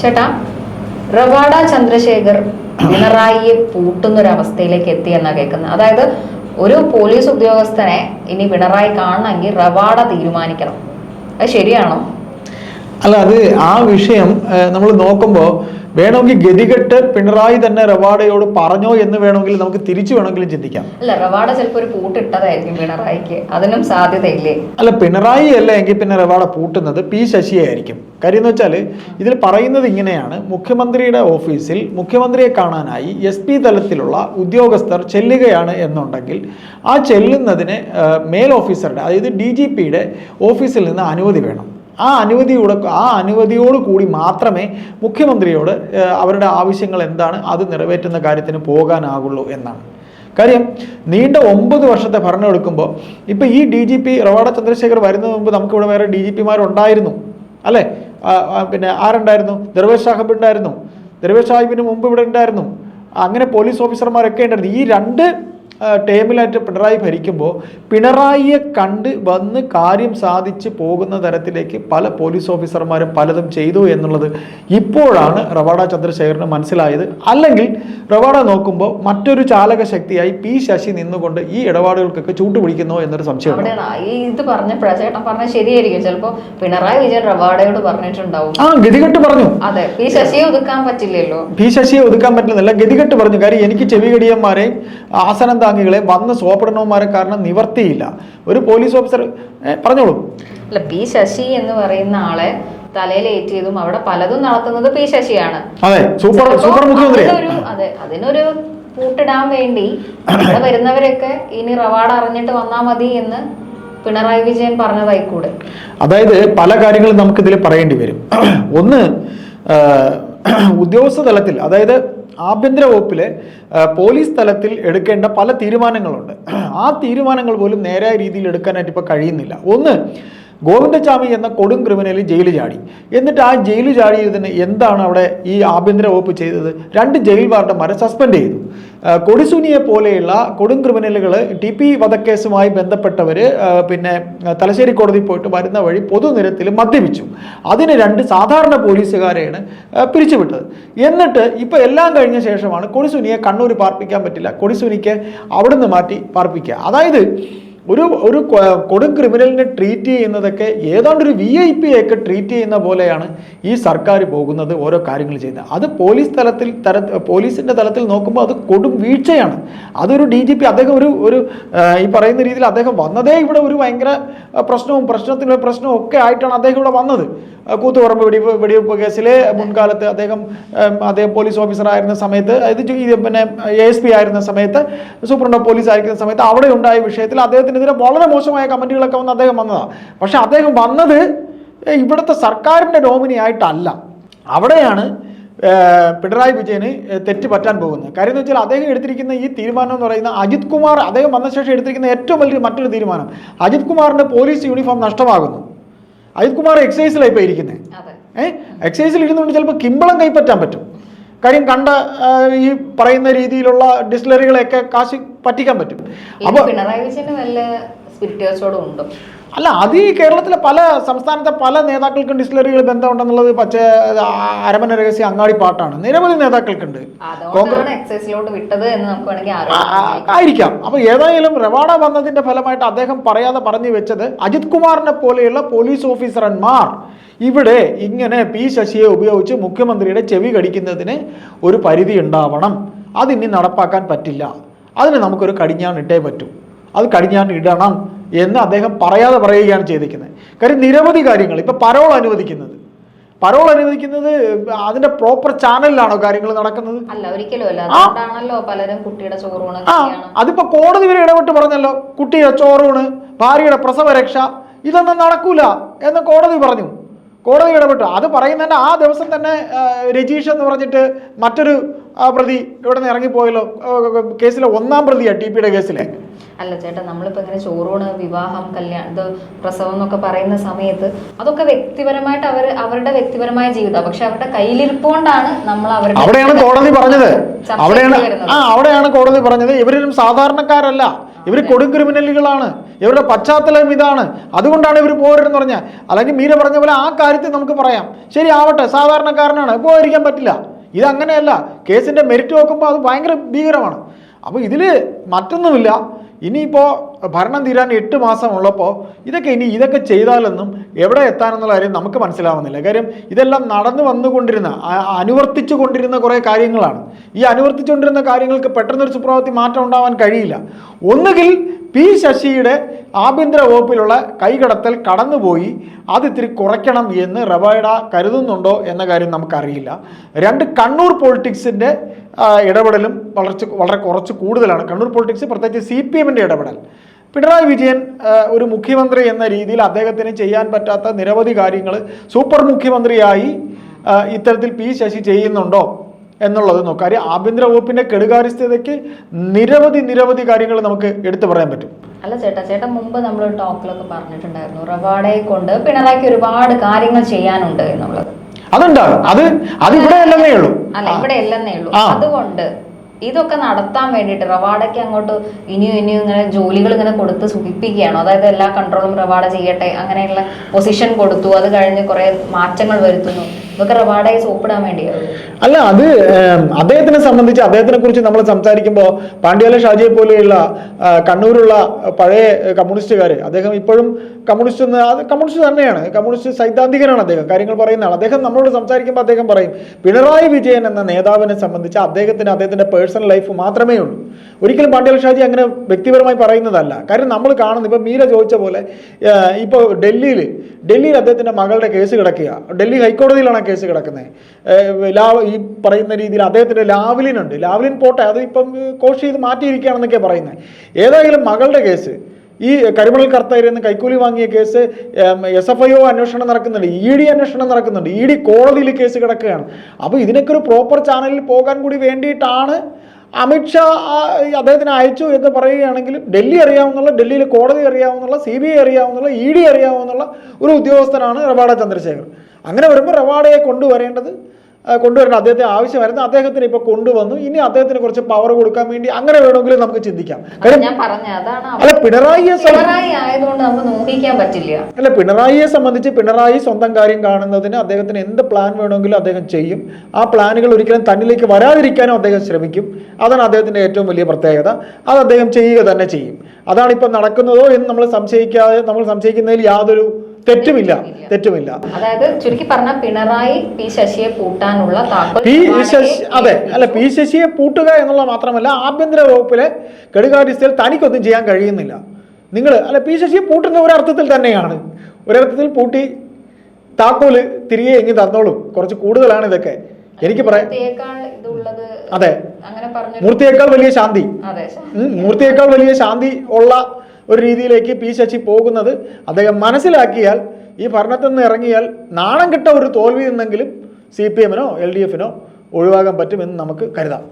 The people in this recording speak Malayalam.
ചേട്ടാ റവാഡ ചന്ദ്രശേഖർ പിണറായിയെ പൂട്ടുന്ന ഒരു അവസ്ഥയിലേക്ക് എത്തി എന്നാ കേൾക്കുന്നത്. അതായത് ഒരു പോലീസ് ഉദ്യോഗസ്ഥനെ ഇനി പിണറായി കാണണമെങ്കിൽ റവാഡ തീരുമാനിക്കണം. അത് ശരിയാണോ? അല്ല അത് ആ വിഷയം നമ്മൾ നോക്കുമ്പോൾ വേണമെങ്കിൽ ഗതികെട്ട് പിണറായി തന്നെ റവാഡയോട് പറഞ്ഞോ എന്ന് വേണമെങ്കിൽ നമുക്ക് തിരിച്ചു വേണമെങ്കിലും ചിന്തിക്കാം. അല്ല റവാഡ ചിലപ്പോൾ ഒരു പൂട്ടിട്ടതായിരിക്കും പിണറായിക്ക്. അതിനും സാധ്യതയില്ലേ? അല്ല പിണറായി അല്ല എങ്കിൽ പിന്നെ റവാഡ പൂട്ടുന്നത് പി ശശിയായിരിക്കും കാര്യം എന്ന് വെച്ചാൽ ഇതിൽ പറയുന്നത് ഇങ്ങനെയാണ്. മുഖ്യമന്ത്രിയുടെ ഓഫീസിൽ മുഖ്യമന്ത്രിയെ കാണാനായി എസ് പി തലത്തിലുള്ള ഉദ്യോഗസ്ഥർ ചെല്ലുകയാണ് എന്നുണ്ടെങ്കിൽ ആ ചെല്ലുന്നതിന് മേൽ ഓഫീസറുടെ അതായത് ഡി ജി പിയുടെ ഓഫീസിൽ നിന്ന് അനുമതി വേണം. ആ അനുമതിയോട് ആ അനുമതിയോട് കൂടി മാത്രമേ മുഖ്യമന്ത്രിയോട് അവരുടെ ആവശ്യങ്ങൾ എന്താണ് അത് നിറവേറ്റുന്ന കാര്യത്തിന് പോകാനാകുള്ളൂ എന്നാണ്. കാര്യം നീണ്ട ഒമ്പത് വർഷത്തെ ഭരണം എടുക്കുമ്പോൾ ഇപ്പം ഈ D G P Ravada Chandrasekhar വരുന്നതിന് മുമ്പ് നമുക്കിവിടെ വേറെ ഡി ജി പിമാരുണ്ടായിരുന്നു അല്ലേ? പിന്നെ ആരുണ്ടായിരുന്നു? ദർവേഷ് സാഹിബ് ഉണ്ടായിരുന്നു. ദർവേഷ് സാഹിബിന് മുമ്പ് ഇവിടെ ഉണ്ടായിരുന്നു. അങ്ങനെ പോലീസ് ഓഫീസർമാരൊക്കെ ഉണ്ടായിരുന്നു. ഈ രണ്ട് ടേമിലായിട്ട് പിണറായി ഭരിക്കുമ്പോൾ പിണറായിയെ കണ്ട് വന്ന് കാര്യം സാധിച്ച് പോകുന്ന തരത്തിലേക്ക് പല പോലീസ് ഓഫീസർമാരും പലതും ചെയ്തു എന്നുള്ളത് ഇപ്പോഴാണ് റവാഡ ചന്ദ്രശേഖരന് മനസ്സിലായത്. അല്ലെങ്കിൽ റവാഡ നോക്കുമ്പോൾ മറ്റൊരു ചാലക ശക്തിയായി പി ശശി നിന്നുകൊണ്ട് ഈ ഇടപാടുകൾക്കൊക്കെ ചൂട്ടുപിടിക്കുന്നു എന്നൊരു സംശയം ഇത് പറഞ്ഞ ചേട്ടൻ പറഞ്ഞ ശരിയായിരിക്കും. ചിലപ്പോൾ പിണറായി വിജയൻ റവാഡയോട് പറഞ്ഞിട്ടുണ്ടാവും. ആ ഗതികെട്ട് പറഞ്ഞു. അതെ പി ശശിയെ ഒതുക്കാൻ പറ്റില്ലല്ലോ. പി ശശിയെ ഒതുക്കാൻ പറ്റുന്നില്ല ഗതികെട്ട് പറഞ്ഞു. കാര്യം എനിക്ക് ചെവികടിയന്മാരെയും ആസനം താങ്ങികളെ വന്ന സോപ്പിടണവന്മാരെ കാരണം നിവർത്തിയില്ല. ഒരു പോലീസ് ഓഫീസർ പറഞ്ഞോളൂ. അല്ല പി ശശി എന്ന് പറയുന്ന ആളെ തലയിലേറ്റിയതും അവിടെ പലതും നടത്തുന്നത് പി ശശിയാണ്. അതെ സൂപ്പർ സൂപ്പർ മുഖ്യമന്ത്രി അതെ അതിനൊരു പൂട്ടിടാൻ വേണ്ടി വരുന്നവരൊക്കെ ഇനി റവാർഡ് അറിഞ്ഞിട്ട് വന്നാ മതി എന്ന് പിണറായി വിജയൻ പറഞ്ഞതായിക്കൂടെ? അതായത് പല കാര്യങ്ങളും നമുക്കിതിൽ പറയേണ്ടി വരും. ഒന്ന് ഉദ്യോഗസ്ഥ തലത്തിൽ അതായത് ആഭ്യന്തര വകുപ്പിലെ പോലീസ് തലത്തിൽ എടുക്കേണ്ട പല തീരുമാനങ്ങളുണ്ട്. ആ തീരുമാനങ്ങൾ പോലും നേരായ രീതിയിൽ എടുക്കാനായിട്ട് ഇപ്പോൾ കഴിയുന്നില്ല. ഒന്ന് ഗോവിന്ദചാമി എന്ന കൊടും ക്രിമിനൽ ജയിൽ ചാടി. എന്നിട്ട് ആ ജയിൽ ചാടിയതിന് എന്താണ് അവിടെ ഈ ആഭ്യന്തര വകുപ്പ് ചെയ്തത്? രണ്ട് ജയിൽ വാർഡന്മാരെ സസ്പെൻഡ് ചെയ്തു. കൊടിസുനിയെ പോലെയുള്ള കൊടും ക്രിമിനലുകൾ ടി പി വധക്കേസുമായി ബന്ധപ്പെട്ടവർ പിന്നെ തലശ്ശേരി കോടതി പോയിട്ട് വരുന്ന വഴി പൊതുനിരത്തിൽ മദ്യപിച്ചു. അതിന് രണ്ട് സാധാരണ പോലീസുകാരെയാണ് പിരിച്ചുവിട്ടത്. എന്നിട്ട് ഇപ്പോൾ എല്ലാം കഴിഞ്ഞ ശേഷമാണ് കൊടിസുനിയെ കണ്ണൂർ പാർപ്പിക്കാൻ പറ്റില്ല. കൊടിസുനിക്ക് അവിടുന്ന് മാറ്റി പാർപ്പിക്കുക. അതായത് ഒരു ഒരു കൊടും ക്രിമിനലിനെ ട്രീറ്റ് ചെയ്യുന്നതൊക്കെ ഏതാണ്ട് ഒരു വി ഐ പി ഒക്കെ ട്രീറ്റ് ചെയ്യുന്ന പോലെയാണ് ഈ സർക്കാർ പോകുന്നത് ഓരോ കാര്യങ്ങൾ ചെയ്യുന്നത്. അത് പോലീസ് തലത്തിൽ തര പോലീസിന്റെ തലത്തിൽ നോക്കുമ്പോൾ അത് കൊടും വീഴ്ചയാണ്. അതൊരു ഡി ജി പി അദ്ദേഹം ഒരു ഒരു ഈ പറയുന്ന രീതിയിൽ അദ്ദേഹം വന്നതേ ഇവിടെ ഒരു ഭയങ്കര പ്രശ്നവും പ്രശ്നത്തിന്റെ പ്രശ്നവും ഒക്കെ ആയിട്ടാണ് അദ്ദേഹം ഇവിടെ വന്നത്. കൂത്തുപറമ്പ് വെടിവ് വെടിവെപ്പ് കേസിലെ മുൻകാലത്ത് അദ്ദേഹം അദ്ദേഹം പോലീസ് ഓഫീസർ ആയിരുന്ന സമയത്ത് അതായത് പിന്നെ എ എസ് പി ആയിരുന്ന സമയത്ത് സൂപ്രണ്ട് പോലീസ് ആയിരിക്കുന്ന സമയത്ത് അവിടെ ഉണ്ടായ വിഷയത്തിൽ അദ്ദേഹത്തിനെതിരെ വളരെ മോശമായ കമന്റുകളൊക്കെ വന്ന് അദ്ദേഹം വന്നതാണ് പക്ഷെ അദ്ദേഹം വന്നത് ഇവിടുത്തെ സർക്കാരിന്റെ നോമിനി ആയിട്ടല്ല അവിടെയാണ് പിണറായി വിജയന് തെറ്റ് പറ്റാൻ പോകുന്നത്. കാര്യം എന്ന് വെച്ചാൽ അദ്ദേഹം എടുത്തിരിക്കുന്ന ഈ തീരുമാനം എന്ന് പറയുന്ന അജിത് കുമാർ അദ്ദേഹം വന്ന ശേഷം എടുത്തിരിക്കുന്ന ഏറ്റവും വലിയ മറ്റൊരു തീരുമാനം അജിത് കുമാറിന്റെ പോലീസ് യൂണിഫോം നഷ്ടമാകുന്നു. അജിത് കുമാർ എക്സൈസിലായി ഇപ്പോൾ ഇരിക്കുന്നത് ഏഹ് എക്സൈസിൽ ഇരുന്നുകൊണ്ട് ചിലപ്പോൾ കിമ്പളം കൈപ്പറ്റാൻ പറ്റും. കാര്യം കണ്ട ഈ പറയുന്ന രീതിയിലുള്ള ഡിസ്ലറികളെയൊക്കെ കാശ് പറ്റിക്കാൻ പറ്റും. അപ്പൊ പിണറായി വിജയന് ഉണ്ടോ? അല്ല അത് ഈ കേരളത്തിലെ പല സംസ്ഥാനത്തെ പല നേതാക്കൾക്കും ഡിസ്റ്റിലറികൾ ബന്ധമുണ്ടെന്നുള്ളത് ആ, അരമന രഹസ്യ അങ്ങാടി പാട്ടാണ്. നിരവധി നേതാക്കൾക്കുണ്ട്. ആയിരിക്കാം. അപ്പൊ ഏതായാലും റവാഡ വന്നതിന്റെ ഫലമായിട്ട് അദ്ദേഹം പറയാതെ പറഞ്ഞു വെച്ചത് അജിത് കുമാറിനെ പോലെയുള്ള പോലീസ് ഓഫീസർമാർ ഇവിടെ ഇങ്ങനെ പി ശശിയെ ഉപയോഗിച്ച് മുഖ്യമന്ത്രിയുടെ ചെവി കടിക്കുന്നതിന് ഒരു പരിധി ഉണ്ടാവണം. അതിനി നടപ്പാക്കാൻ പറ്റില്ല. അതിന് നമുക്കൊരു കടിഞ്ഞാൺ ഇട്ടേ പറ്റൂ. അത് കടിഞ്ഞാൺ ഇടണം എന്ന് അദ്ദേഹം പറയാതെ പറയുകയാണ് ചെയ്തിരിക്കുന്നത്. കാര്യം നിരവധി കാര്യങ്ങൾ ഇപ്പോൾ പരോൾ അനുവദിക്കുന്നത്. പരോൾ അനുവദിക്കുന്നത് അതിന്റെ പ്രോപ്പർ ചാനലിലാണോ കാര്യങ്ങൾ നടക്കുന്നത്? അല്ല ഒരിക്കലും പലരും കുട്ടിയുടെ ചോറൂണ് ആ അതിപ്പോ കോടതി വരെ ഇടപെട്ട് പറഞ്ഞല്ലോ കുട്ടിയുടെ ചോറൂണ് ഭാര്യയുടെ പ്രസവരക്ഷ ഇതൊന്നും നടക്കൂല എന്ന് കോടതി പറഞ്ഞു. കോടതി ഇടപെട്ടു. അത് പറയുന്നതിന്റെ ആ ദിവസം തന്നെ രജീഷ് എന്ന് പറഞ്ഞിട്ട് മറ്റൊരു ആ, പ്രതി ഇവിടെ നിന്ന് ഇറങ്ങിപ്പോയല്ലോ? കേസിലെ ഒന്നാം പ്രതിയാണ് ടി പിയുടെ കേസിലെ. അല്ല ചേട്ടാ നമ്മളിപ്പോ ഇങ്ങനെ ചോറൂണ് വിവാഹം കല്യാണം ഇത് പ്രസവം എന്നൊക്കെ പറയുന്ന സമയത്ത് അതൊക്കെ വ്യക്തിപരമായിട്ട് അവർ അവരുടെ വ്യക്തിപരമായ ജീവിതം. പക്ഷെ അവരുടെ കയ്യിലിരിപ്പോണ്ടാണ് നമ്മൾ അവരുടെ അവിടെയാണ് കോടതി പറഞ്ഞത്. അവിടെയാണ് ആ അവിടെയാണ് കോടതി പറഞ്ഞത്. ഇവരും സാധാരണക്കാരല്ല. ഇവർ കൊടും ക്രിമിനലുകളാണ്. ഇവരുടെ പശ്ചാത്തലം ഇതാണ്. അതുകൊണ്ടാണ് ഇവർ പോരെന്ന് പറഞ്ഞാൽ അല്ലെങ്കിൽ മീര പറഞ്ഞ പോലെ ആ കാര്യത്തിൽ നമുക്ക് പറയാം. ശരി ആവട്ടെ സാധാരണക്കാരനാണ്. പോയിരിക്കാൻ പറ്റില്ല. ഇത് കേസിന്റെ മെരിറ്റ് നോക്കുമ്പോൾ അത് ഭയങ്കര ഭീകരമാണ്. അപ്പോൾ ഇതിൽ മറ്റൊന്നുമില്ല. ഇനിയിപ്പോൾ ഭരണം തീരാൻ എട്ട് മാസം ഉള്ളപ്പോൾ ഇതൊക്കെ ഇനി ഇതൊക്കെ ചെയ്താലൊന്നും എവിടെ എത്താനെന്നുള്ള കാര്യം നമുക്ക് മനസ്സിലാവുന്നില്ല. കാര്യം ഇതെല്ലാം നടന്നു വന്നുകൊണ്ടിരുന്ന അനുവർത്തിച്ചു കൊണ്ടിരുന്ന കുറേ കാര്യങ്ങളാണ്. ഈ അനുവർത്തിച്ചുകൊണ്ടിരുന്ന കാര്യങ്ങൾക്ക് പെട്ടെന്നൊരു സുപ്രഭാതത്തിൽ മാറ്റം ഉണ്ടാവാൻ കഴിയില്ല. ഒന്നുകിൽ പി ശശിയുടെ ആഭ്യന്തര വകുപ്പിലുള്ള കൈകടത്തൽ കടന്നുപോയി. അത് ഇത്തിരി കുറയ്ക്കണം എന്ന് റബാഡ കരുതുന്നുണ്ടോ എന്ന കാര്യം നമുക്കറിയില്ല. രണ്ട് കണ്ണൂർ പൊളിറ്റിക്സിന്റെ ഇടപെടലും വളർച്ച വളരെ കുറച്ച് കൂടുതലാണ്. കണ്ണൂർ പൊളിറ്റിക്സ് പ്രത്യേകിച്ച് സി പി എമ്മിന്റെ ഇടപെടൽ. പിണറായി വിജയൻ ഒരു മുഖ്യമന്ത്രി എന്ന രീതിയിൽ അദ്ദേഹത്തിന് ചെയ്യാൻ പറ്റാത്ത നിരവധി കാര്യങ്ങൾ സൂപ്പർ മുഖ്യമന്ത്രിയായി ഇത്തരത്തിൽ പി ശശി ചെയ്യുന്നുണ്ടോ? എന്നുള്ളത് നോക്കാം. കാര്യം ആഭ്യന്തര വകുപ്പിന്റെ കെടുകാര്യസ്ഥതയ്ക്ക് നിരവധി നിരവധി കാര്യങ്ങൾ നമുക്ക് എടുത്തു പറയാൻ പറ്റും. അല്ല ചേട്ടാ ചേട്ടൻ മുമ്പ് നമ്മൾ ടോക്കിലൊക്കെ പറഞ്ഞിട്ടുണ്ടായിരുന്നു റവാഡയെ കൊണ്ട് പിണറായിക്ക് ഒരുപാട് കാര്യങ്ങൾ ചെയ്യാനുണ്ട് എന്നുള്ളത്. അതുണ്ടാകും. അത് അത് ഇവിടെ അല്ലെന്നേ ഉള്ളൂ. അല്ല ഇവിടെ അല്ലെന്നേ ഉള്ളൂ. അതുകൊണ്ട് ഇതൊക്കെ നടത്താൻ വേണ്ടിട്ട് റവാഡയ്ക്ക് അങ്ങോട്ട് ഇനിയും ഇനിയും ഇങ്ങനെ ജോലികൾ ഇങ്ങനെ കൊടുത്ത് സുഖിപ്പിക്കുകയാണോ? അതായത് എല്ലാ കൺട്രോളും റവാഡ ചെയ്യട്ടെ അങ്ങനെയുള്ള പൊസിഷൻ കൊടുത്തു അത് കഴിഞ്ഞ് കുറെ മാറ്റങ്ങൾ വരുത്തുന്നു. ഇതൊക്കെ റവാഡയെ സോപ്പിടാൻ വേണ്ടിയാണ് അല്ല അത് അദ്ദേഹത്തിനെ സംബന്ധിച്ച് അദ്ദേഹത്തിനെ കുറിച്ച് നമ്മൾ സംസാരിക്കുമ്പോൾ പാണ്ഡ്യാല ഷാജിയെ പോലെയുള്ള കണ്ണൂരുള്ള പഴയ കമ്മ്യൂണിസ്റ്റുകാർ അദ്ദേഹം ഇപ്പോഴും കമ്മ്യൂണിസ്റ്റ് കമ്മ്യൂണിസ്റ്റ് തന്നെയാണ്. കമ്മ്യൂണിസ്റ്റ് സൈദ്ധാന്തികനാണ് അദ്ദേഹം. കാര്യങ്ങൾ പറയുന്ന ആൾ അദ്ദേഹം നമ്മളോട് സംസാരിക്കുമ്പോൾ അദ്ദേഹം പറയും പിണറായി വിജയൻ എന്ന നേതാവിനെ സംബന്ധിച്ച് അദ്ദേഹത്തിന് അദ്ദേഹത്തിന്റെ പേഴ്സണൽ ലൈഫ് മാത്രമേ ഉള്ളൂ. ഒരിക്കലും പാണ്ഡ്യാല ഷാജി അങ്ങനെ വ്യക്തിപരമായി പറയുന്നതല്ല. കാര്യം നമ്മൾ കാണുന്നത് ഇപ്പൊ മീര ചോദിച്ച പോലെ ഇപ്പോൾ ഡൽഹിയിൽ ഡൽഹിയിൽ അദ്ദേഹത്തിന്റെ മകളുടെ കേസ് കിടക്കുക ഡൽഹി ഹൈക്കോടതിയിലാണ് കേസ് കിടക്കുന്നത്. ഈ പറയുന്ന രീതിയിൽ അദ്ദേഹത്തിന്റെ ലാവ്ലിനുണ്ട് ലാവ്ലിൻ പോട്ടെ അത് ഇപ്പം കോഷ് ചെയ്ത് മാറ്റിയിരിക്കുകയാണെന്നൊക്കെ പറയുന്നത്. ഏതായാലും മകളുടെ കേസ് ഈ കരിമണൽ കർത്തകരിൽ നിന്ന് കൈക്കൂലി വാങ്ങിയ case S F I O അന്വേഷണം നടക്കുന്നുണ്ട് ഇ ഡി അന്വേഷണം നടക്കുന്നുണ്ട് ഇ ഡി കോടതിയിൽ കേസ് കിടക്കുകയാണ്. അപ്പോൾ ഇതിനൊക്കെ ഒരു പ്രോപ്പർ ചാനലിൽ പോകാൻ കൂടി വേണ്ടിയിട്ടാണ് അമിത്ഷാ അദ്ദേഹത്തിന് അയച്ചു എന്ന് പറയുകയാണെങ്കിൽ ഡൽഹി അറിയാവുന്നുള്ള ഡൽഹിയിലെ കോടതി അറിയാവുന്നുള്ള സി ബി ഐ അറിയാവുന്നുള്ള ഇ ഡി അറിയാവുന്നുള്ള ഒരു ഉദ്യോഗസ്ഥനാണ് റവാഡ ചന്ദ്രശേഖർ. അങ്ങനെ വരുമ്പോൾ റവാഡയെ കൊണ്ടുവരേണ്ടത് കൊണ്ടുവരേണ്ട അദ്ദേഹത്തെ ആവശ്യമായിരുന്നു. അദ്ദേഹത്തിന് ഇപ്പൊ കൊണ്ടുവന്നു. ഇനി അദ്ദേഹത്തിന് കുറച്ച് പവർ കൊടുക്കാൻ വേണ്ടി അങ്ങനെ വേണമെങ്കിലും നമുക്ക് ചിന്തിക്കാം. ഞാൻ പറഞ്ഞ അതാണ് അല്ല പിണറായിയെ പിണറായി ആയതുകൊണ്ട് നമുക്ക് നോക്കിക്കാൻ പറ്റില്ല. അല്ല പിണറായിയെ സംബന്ധിച്ച് പിണറായി സ്വന്തം കാര്യം കാണുന്നതിന് അദ്ദേഹത്തിന് എന്ത് പ്ലാൻ വേണമെങ്കിലും അദ്ദേഹം ചെയ്യും. ആ പ്ലാനുകൾ ഒരിക്കലും തന്നിലേക്ക് വരാതിരിക്കാനും അദ്ദേഹം ശ്രമിക്കും. അതാണ് അദ്ദേഹത്തിന്റെ ഏറ്റവും വലിയ പ്രത്യേകത. അത് അദ്ദേഹം ചെയ്യുക തന്നെ ചെയ്യും. അതാണ് ഇപ്പം നടക്കുന്നതോ എന്ന് നമ്മൾ സംശയിക്കാതെ നമ്മൾ സംശയിക്കുന്നതിൽ യാതൊരു തെറ്റുമില്ല തെറ്റുമില്ല. അതായത് ചുരുക്കി പറഞ്ഞ പിണറായി പി ശശിയെ പൂട്ടാനുള്ള പി ശശി അതെ അല്ല പി ശശിയെ പൂട്ടുക എന്നുള്ള മാത്രമല്ല ആഭ്യന്തര വകുപ്പിലെ കെടുകാര്യസ്ഥയിൽ തനിക്കൊന്നും ചെയ്യാൻ കഴിയുന്നില്ല. നിങ്ങൾ അല്ല പി ശശിയെ പൂട്ടുന്ന ഒരർത്ഥത്തിൽ തന്നെയാണ്. ഒരർത്ഥത്തിൽ പൂട്ടി താക്കോൽ തിരികെ എങ്ങി തന്നോളും. കുറച്ച് കൂടുതലാണ് ഇതൊക്കെ. എനിക്ക് പറയാം അതെ. മൂർത്തിയേക്കാൾ വലിയ ശാന്തി. മൂർത്തിയേക്കാൾ വലിയ ശാന്തി ഉള്ള ഒരു രീതിയിലേക്ക് പി ശശി പോകുന്നത് അദ്ദേഹം മനസ്സിലാക്കിയാൽ ഈ ഭരണത്തിൽ നിന്ന് ഇറങ്ങിയാൽ നാണം കിട്ട ഒരു തോൽവി എന്നെങ്കിലും സി പി എമ്മിനോ എൽ ഡി എഫിനോ ഒഴിവാകാൻ പറ്റുമെന്ന് നമുക്ക് കരുതാം.